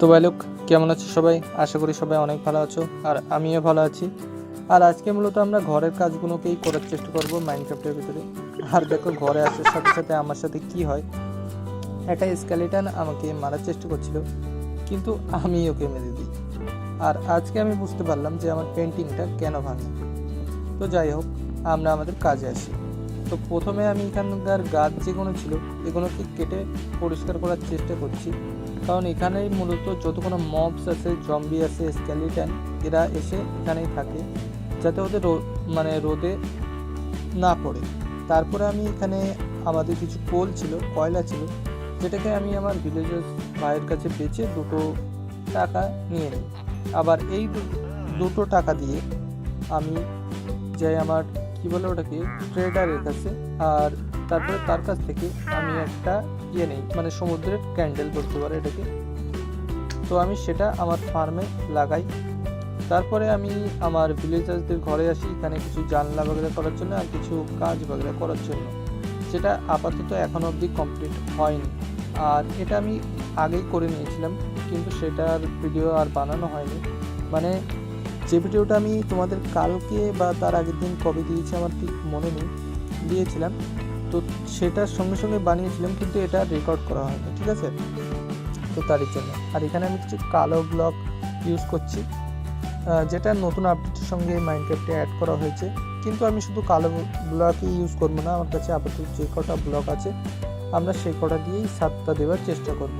তো ভাই লোক, কেমন আছো সবাই? আশা করি সবাই অনেক ভালো আছো, আর আমিও ভালো আছি। আর আজকে মূলত আমরা ঘরের কাজগুলোকেই করার চেষ্টা করব মাইনক্রাফটের ভিতরে। আর দেখো, ঘরে আসার সাথে সাথে আমার সাথে কি হয়? একটা স্কেলিটান আমাকে মারার চেষ্টা করছিল, কিন্তু আমি ওকে মেরে দিই। আর আজকে আমি বুঝতে পারলাম যে আমার পেন্টিংটা কেন ভাঙে। তো যাই হোক, আমরা আমাদের কাজে আসি। তো প্রথমে আমি এখানকার গাছ যেগুলো ছিল, এগুলোকে কেটে পরিষ্কার করার চেষ্টা করছি। কারণ এখানেই মূলত যত কোনো মবস আছে জম্বি আছে স্কেলিটান এরা এসে এখানেই থাকে, যাতে ওদের মানে রোদে না পড়ে। তারপরে আমি এখানে আমাদের কিছু কোল ছিল, কয়লা ছিল যেটাকে আমি আমার ভিলেজের ভাইয়ের কাছে বেচে দুটো টাকা নিয়ে নিই। আবার এই দুটো টাকা দিয়ে আমি যাই আমার কি বলে ওটাকে? ট্রেডারের কাছে। আর তারপরে তার কাছ থেকে আমি একটা ইয়ে নেই মানে সমুদ্রের ক্যান্ডেল বলতে পারে এটাকে। তো আমি সেটা আমার ফার্মে লাগাই। তারপরে আমি আমার ভিলেজার্সদের ঘরে আসি, এখানে কিছু জানলা বাগেরা করার জন্য আর কিছু কাজ বাগেরা করার জন্য। যেটা আপাতত এখন অবধি কমপ্লিট হয়নি। আর এটা আমি আগেই করে নিয়েছিলাম, কিন্তু সেটার ভিডিও আর বানানো হয়নি। মানে যে ভিডিওটা আমি তোমাদের কালকে বা তার আগের দিন কবে দিয়েছি আমার ঠিক মনে নেই, দিয়েছিলাম। তো সেটার সঙ্গে সঙ্গে বানিয়েছিলাম, কিন্তু এটা রেকর্ড করা হয়নি, ঠিক আছে? তো তারই জন্য। আর এখানে আমি কিছু কালো ব্লক ইউজ করছি যেটা নতুন আপডেটের সঙ্গে মাইনক্রাফটে অ্যাড করা হয়েছে। কিন্তু আমি শুধু কালো ব্লকই ইউজ করব না, আমার কাছে আপাতত যে কটা ব্লক আছে, আমরা সেই কটা দিয়েই সাতটা দেওয়ার চেষ্টা করব।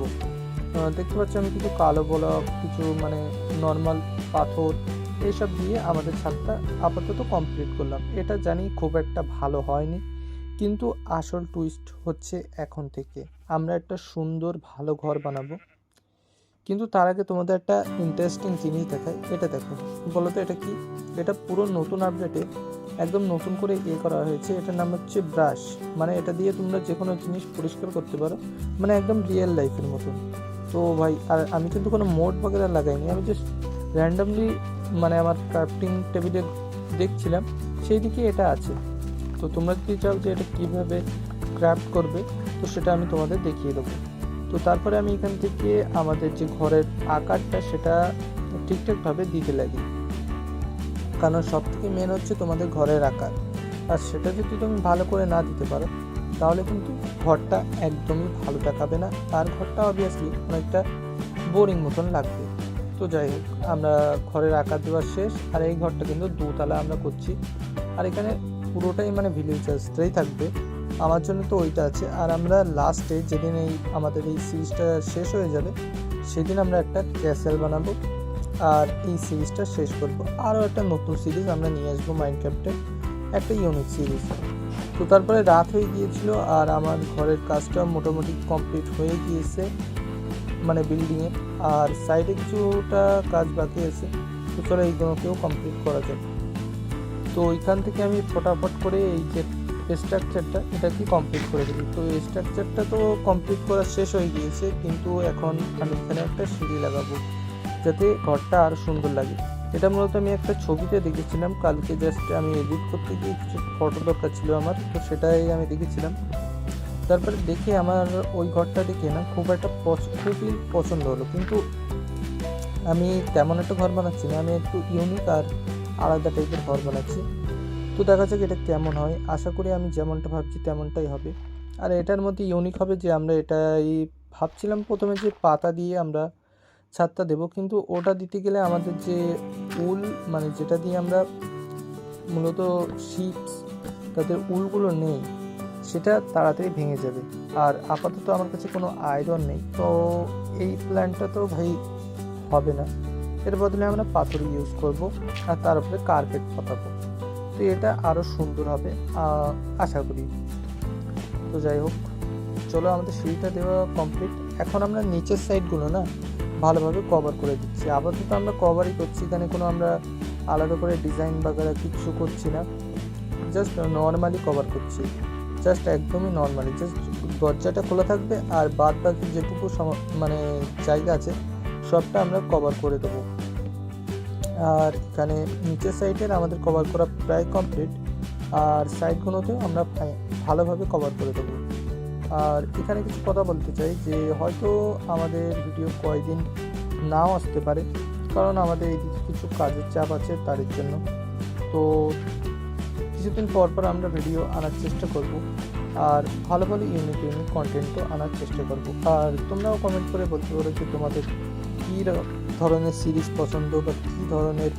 দেখতে পাচ্ছি আমি কিছু কালো ব্লক কিছু মানে নর্মাল পাথর এইসব দিয়ে আমাদের ছাদটা আপাতত কমপ্লিট করলাম। এটা জানি খুব একটা ভালো হয়নি, কিন্তু আসল টুইস্ট হচ্ছে এখন থেকে। আমরা একটা সুন্দর, ভালো ঘর বানাবো। কিন্তু তার আগে তোমাদের একটা ইন্টারেস্টিং জিনিস দেখায় এটা দেখো, বলো তো এটা কি? এটা পুরো নতুন আপডেটে একদম নতুন করে এ করা হয়েছে। এটার নাম হচ্ছে ব্রাশ মানে এটা দিয়ে তোমরা যে কোনো জিনিস পরিষ্কার করতে পারো। মানে একদম রিয়েল লাইফের মতন। তো ভাই, আর আমি কিন্তু কোনো মোড বগেরা লাগাইনি। আমি জাস্ট র্যান্ডামলি মানে আমার ক্রাফটিং টেবিলে দেখছিলাম সেই দিকে এটা আছে। তো তোমরা যদি চাও যে এটা কীভাবে ক্রাফট করবে, তো সেটা আমি তোমাদের দেখিয়ে দেবো। তো তারপরে আমি এখান থেকে আমাদের যে ঘরের আকারটা, সেটা ঠিকঠাকভাবে দিতে লাগি। কারণ সব থেকে মেন হচ্ছে তোমাদের ঘরের আকার। আর সেটা যদি তুমি ভালো করে না দিতে পারো, তাহলে কিন্তু ঘরটা একদমই ভালো দেখাবে না। আর ঘরটা অবভিয়াসলি অনেকটা বোরিং মতন লাগবে। তো যাই হোক, আমরা ঘরের আকার দেওয়া শেষ, আর এই ঘরটা কিন্তু দুতলা আমরা করছি। আর এখানে পুরোটাই মানে ভিলেজার্সটাই থাকবে। আমার জন্য তো ওইটা আছে। আর আমরা লাস্টে যেদিন এই আমাদের এই সিরিজটা শেষ হয়ে যাবে, সেদিন আমরা একটা ক্যাসেল বানাবো, আর এই সিরিজটা শেষ করব। আরও একটা নতুন সিরিজ আমরা নিয়ে আসব মাইনক্রাফটে একটা ইউনিক সিরিজ তো তারপরে রাত হয়ে গিয়েছিল, আর আমার ঘরের কাজটা মোটামুটি কমপ্লিট হয়ে গিয়েছে। মানে বিল্ডিংয়ে আর সাইডে কিছুটা কাজ বাকি আছে। তো চলো এইগুলোকেও কমপ্লিট করা যায় তো ওইখান থেকে আমি ফটাফট করে এই যে স্ট্রাকচারটা এটাকে কমপ্লিট করে দিই তো এই স্ট্রাকচারটা তো কমপ্লিট করা শেষ হয়ে গিয়েছে, কিন্তু এখন আমি এখানে একটা সিঁড়ি লাগাবো, যাতে ঘরটা আরও সুন্দর লাগে। এটা মূলত আমি একটা ছবিতে দেখেছিলাম, কালকে জাস্ট আমি এডিট করতে গিয়ে কিছু ফটো দরকার ছিল আমার, তো সেটাই আমি দেখেছিলাম। তারপরে দেখে আমার ওই ঘরটা দেখে না, খুব একটা খুবই পছন্দ হলো। কিন্তু আমি তেমন একটা ঘর বানাচ্ছি না, আমি একটু ইউনিক আর আলাদা টাইপের ঘর বানাচ্ছি। তো দেখা যাক এটা কেমন হয়। আশা করি আমি যেমনটা ভাবছি তেমনটাই হবে। আর এটার মধ্যে ইউনিক হবে যে আমরা এটাই ভাবছিলাম প্রথমে যে পাতা দিয়ে আমরা ছাদটা দেবো, কিন্তু ওটা দিতে গেলে আমাদের যে উল মানে যেটা দিয়ে আমরা মূলত শিপস তাদের উলগুলো নেই সেটা তাড়াতাড়ি ভেঙে যাবে। আর আপাতত আমার কাছে কোনো আয়রন নেই, তো এই প্ল্যানটা তো ভাই হবে না। এর বদলে আমরা পাথর ইউজ করব আর তার উপরে কার্পেট পাতাবো। তো এটা আরও সুন্দর হবে আশা করি। তো যাই হোক, চলো আমাদের সিঁড়িটা দেওয়া কমপ্লিট এখন আমরা নিচের সাইডগুলো না ভালোভাবে কভার করে দিচ্ছি। আপাতত আমরা কভারই করছি, এখানে কোনো আমরা আলাদা করে ডিজাইন বাগারা কিছু করছি না। জাস্ট নর্মালি কভার করছি। জাস্ট একদমই নর্মালি জাস্ট দরজাটা খোলা থাকবে আর বাদ বাকি যেটুকু মানে জায়গা আছে, সবটা আমরা কভার করে দেবো। আর এখানে নিচের সাইডের আমাদের কভার করা প্রায় কমপ্লিট আর সাইডগুলোতেও আমরা ভালোভাবে কভার করে দেবো। আর এখানে কিছু কথা বলতে চাই যে, হয়তো আমাদের ভিডিও কয়দিন নাও আসতে পারে, কারণ আমাদের এইদিকে কিছু কাজের চাপ আছে তার জন্য। তো কিছুদিন পর পর আমরা ভিডিও আনার চেষ্টা করব। আর ভালো ভালো ইউনিক ইউনিক কন্টেন্টও আনার চেষ্টা করব। আর তোমরাও কমেন্ট করে বলতে পারো যে তোমাদের কী ধরনের সিরিজ পছন্দ বা কী ধরনের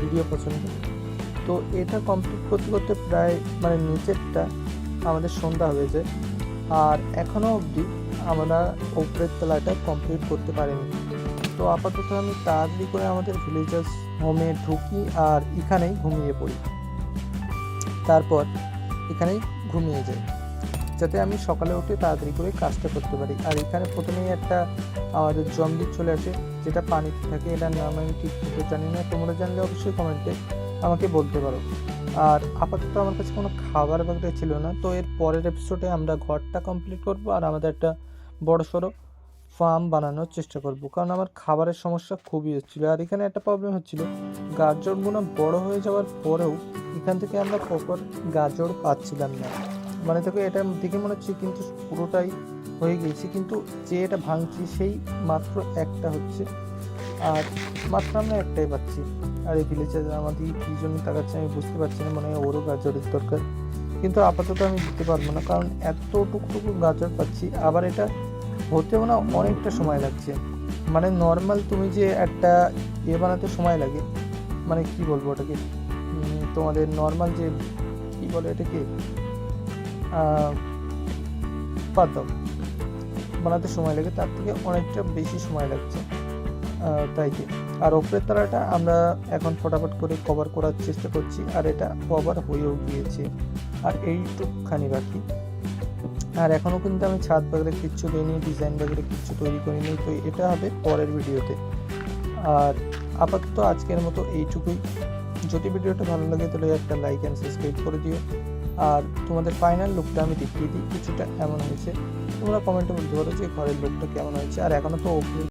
ভিডিও পছন্দ। তো এটা কমপ্লিট করতে করতে প্রায় মানে নিচেরটা আমাদের সন্ধ্যা হয়ে যায়। আর এখনও অবধি আমরা উপরের তলাটা কমপ্লিট করতে পারিনি। তো আপাতত আমি তাড়াতাড়ি করে আমাদের ভিলেজার্স হোমে ঢুকি আর এখানেই ঘুমিয়ে পড়ি। তারপর এখানেই ঘুমিয়ে যাই। যাতে আমি সকালে উঠে তাড়াতাড়ি করে কাজটা করতে পারি। আর এখানে প্রথমেই একটা আমাদের জম্বি চলে আসে, যেটা পানিতে থাকে। এটার নাম আমি ঠিক মতো জানি না। তোমরা জানলে অবশ্যই কমেন্টে আমাকে বলতে পারো। আর আপাতত আমার কাছে কোনো খাবার বাগড়া ছিল না। তো এর পরের এপিসোডে আমরা ঘরটা কমপ্লিট করব। আর আমাদের একটা বড় সড়ো ফার্ম বানানোর চেষ্টা করব। কারণ আমার খাবারের সমস্যা খুবই হচ্ছিল। আর এখানে একটা প্রবলেম হচ্ছিল। গাজরগুলো বড় হয়ে যাওয়ার পরেও এখান থেকে আমরা প্রপার গাজর পাচ্ছিলাম না। মানে তোকে এটা দেখে মনে হচ্ছে কিন্তু পুরোটাই হয়ে গিয়েছে। কিন্তু যে এটা ভাঙছি, সেই মাত্র একটা হচ্ছে। আর মাত্র আমরা একটাই পাচ্ছি। আর এই ভিলেজে আমাদের কী জন্য তাকাচ্ছে আমি বুঝতে পারছি না। মনে ওরও গাজরের দরকার। কিন্তু আপাতত আমি দিতে পারব না। কারণ এত টুকটুকু গাজর পাচ্ছি। আবার এটা হতেও না অনেকটা সময় লাগছে। মানে নর্মাল তুমি যে একটা ইয়ে বানাতে সময় লাগে মানে কি বলব ওটাকে? তোমাদের নর্মাল যে কি বলে এটাকে? বাদ বানাতে সময় লাগে, তার থেকে অনেকটা বেশি সময় লাগছে। তাই কি আর ওপরের তারাটা আমরা এখন ফটাফট করে কভার করার চেষ্টা করছি, আর এটা কভার হয়েও গিয়েছে। আর এইটুকখানি বাকি। আর এখনও কিন্তু আমি ছাদ বাগড়ে কিচ্ছু দিইনি ডিজাইন বাগড়ে কিচ্ছু তৈরি করিনি, তো এটা হবে পরের ভিডিওতে। আর আপাতত আজকের মতো এইটুকুই। যদি ভিডিওটা ভালো লাগে তাহলে একটা লাইক অ্যান্ড সাবস্ক্রাইব করে দিও। আর তোমাদের ফাইনাল লুকটা আমি দেখিয়ে দিই, কিছুটা এমন হয়েছে। তোমরা কমেন্টে বলতে পারো যে ঘরের লুকটা কেমন হয়েছে। আর এখনও তো